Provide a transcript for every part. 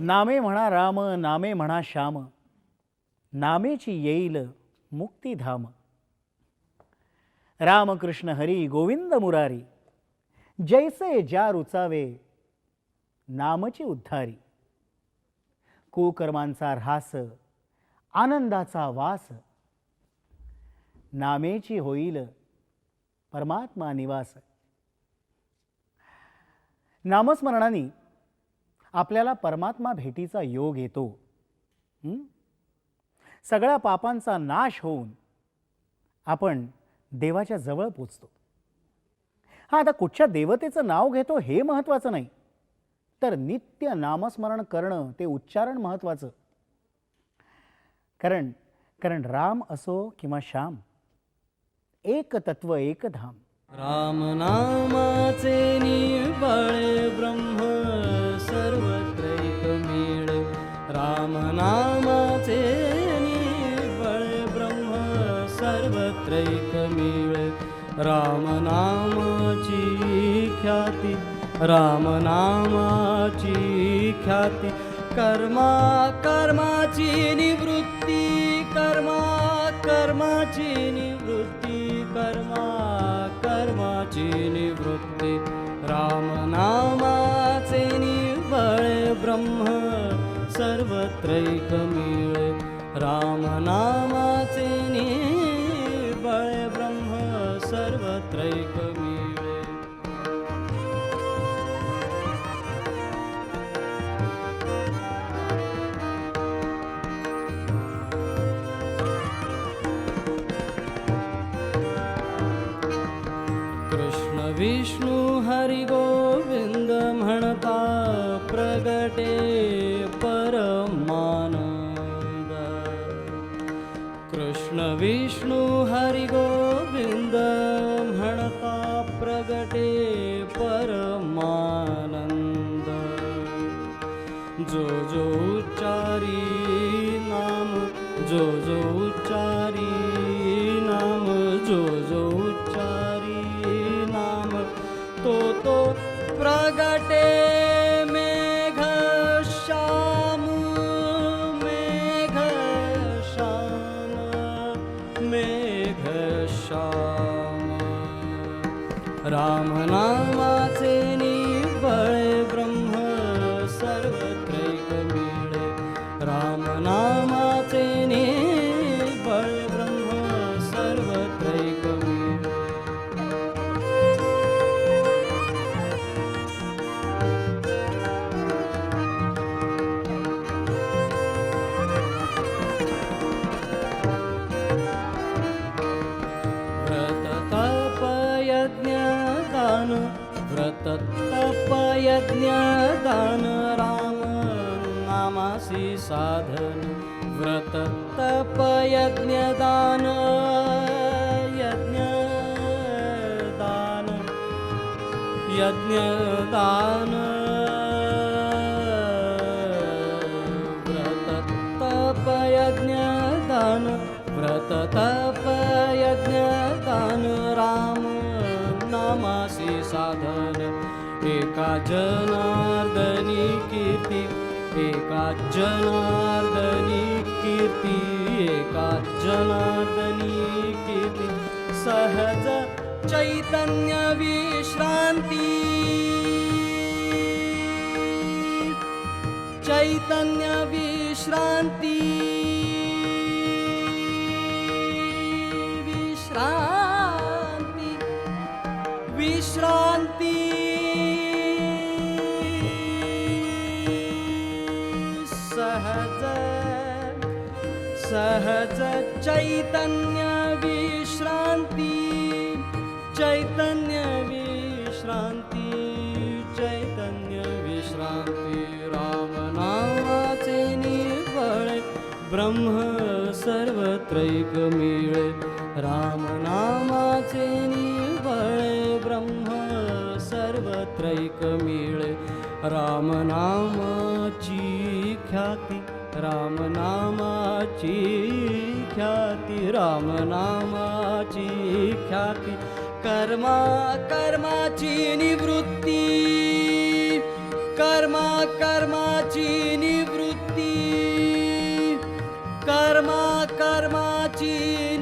नामे म्हणा राम नामे म्हणा श्याम नामेची येईल मुक्तिधाम रामकृष्ण हरी गोविंद मुरारी जैसे ज्या रुचावे नामची उद्धारी. कुकर्मांचा ऱ्हास आनंदाचा वास नामेची होईल परमात्मा निवास. नामस्मरणाने आपल्याला परमात्मा भेटीचा योग येतो. सगळ्या पापांचा नाश होऊन आपण देवाच्या जवळ पोचतो. हा आता कुठच्या देवतेचं नाव घेतो हे महत्त्वाचं नाही. तर नित्य नामस्मरण करणं ते उच्चारण महत्त्वाचं. कारण कारण राम असो किंवा श्याम एक तत्व एक धाम. राम नामाचे निबळे ब्रह्म सर्वत्रैक मेळ. राम नामाचे निबळे ब्रह्म सर्वत्रैक मेळ. राम नामाची ख्याती राम नामाची ख्याती. कर्मा कर्माची निवृत्ती कर्मा कर्माची निवृत्ती. कर्मा कर्माची निवृत्ती. राम नामाचे निबळे ब्रह्म सर्वत्रैक मिळे विष्णू हरी व्रत राम नामासि साधन व्रत यज्ञदान यज्ञदान। साधन. एका जनार्दनी कीर्ती एका जनार्दनी कीर्ती एका जनार्दनी कीर्ती. सहज चैतन्य विश्रांती. चैतन्य विश्रांती. सर्वत्रैक मिळे रामनामाचे निबळे ब्रह्म सर्वत्रैक मिळे रामनामाची ख्याती रामनामाची ख्याती रामनामाची ख्याती कर्मा कर्माची निवृत्ती कर्मा कर्माची निवृत्ती कर्मा de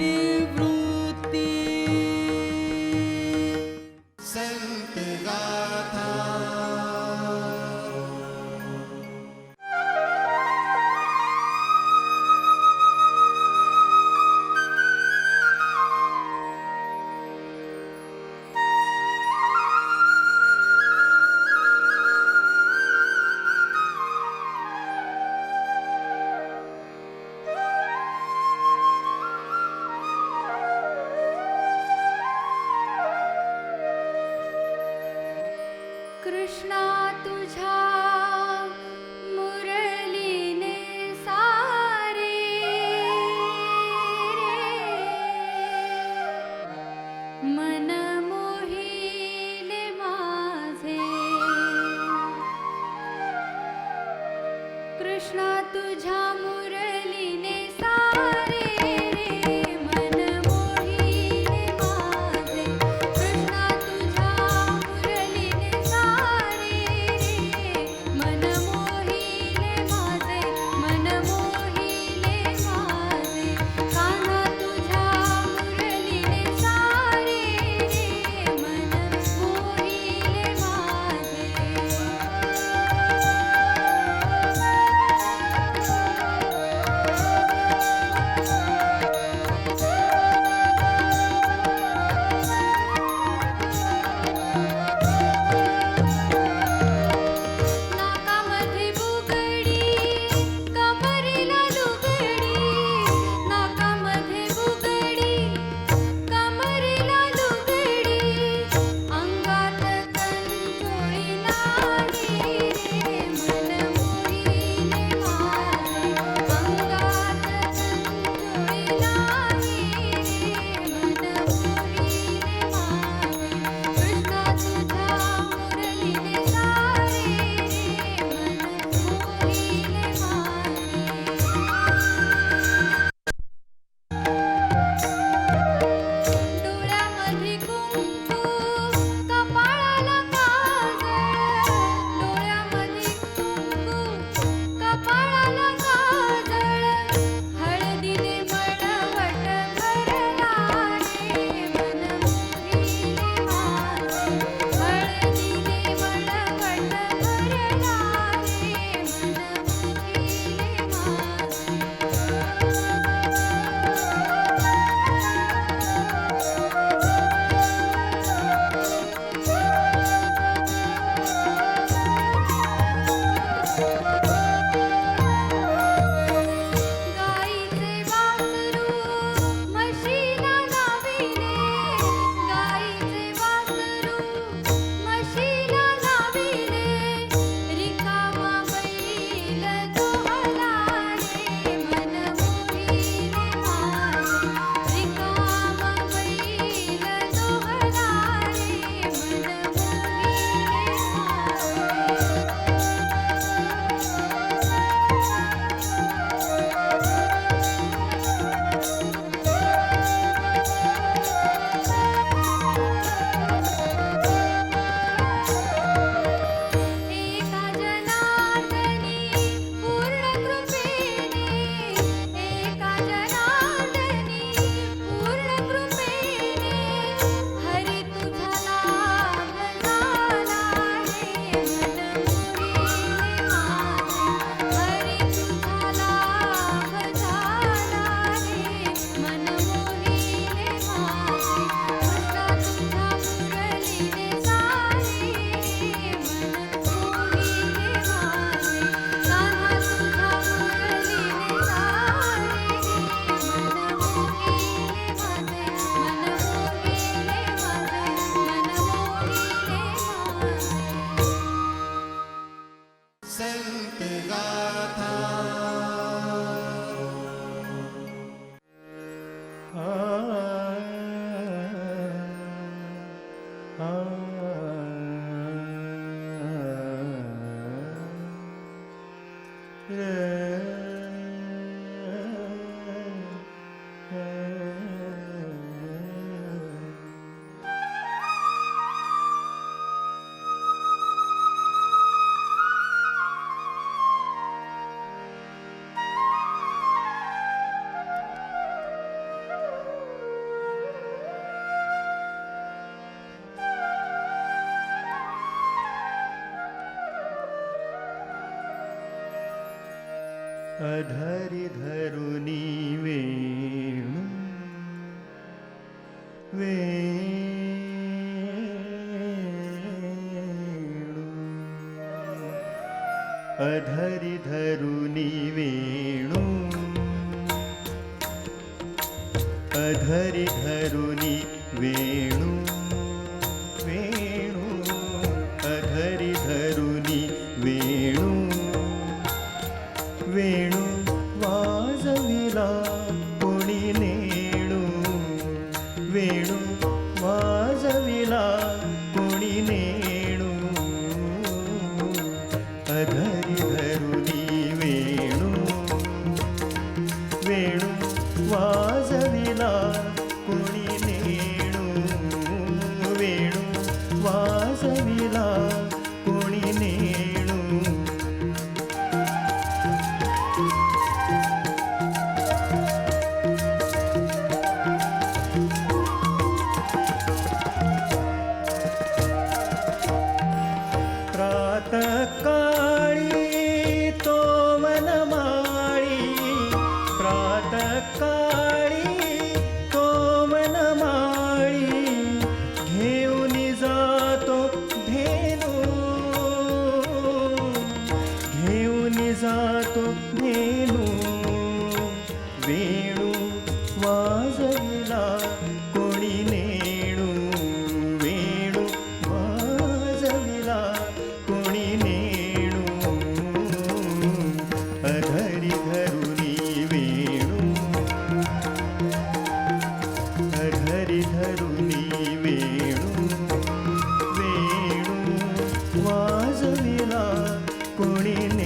अधरि धरुणि वेणु वेणु। अधरि धरुणि वेणु अधरि धरुणि वेणु। ಕುಣಿನ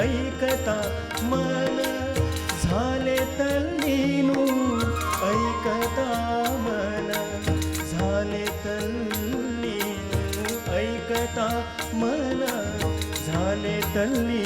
ऐकता मन झाले तल्लीनू ऐकता मन झाले तल्लीनू ऐकता मन झाले तल्ली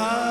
causa.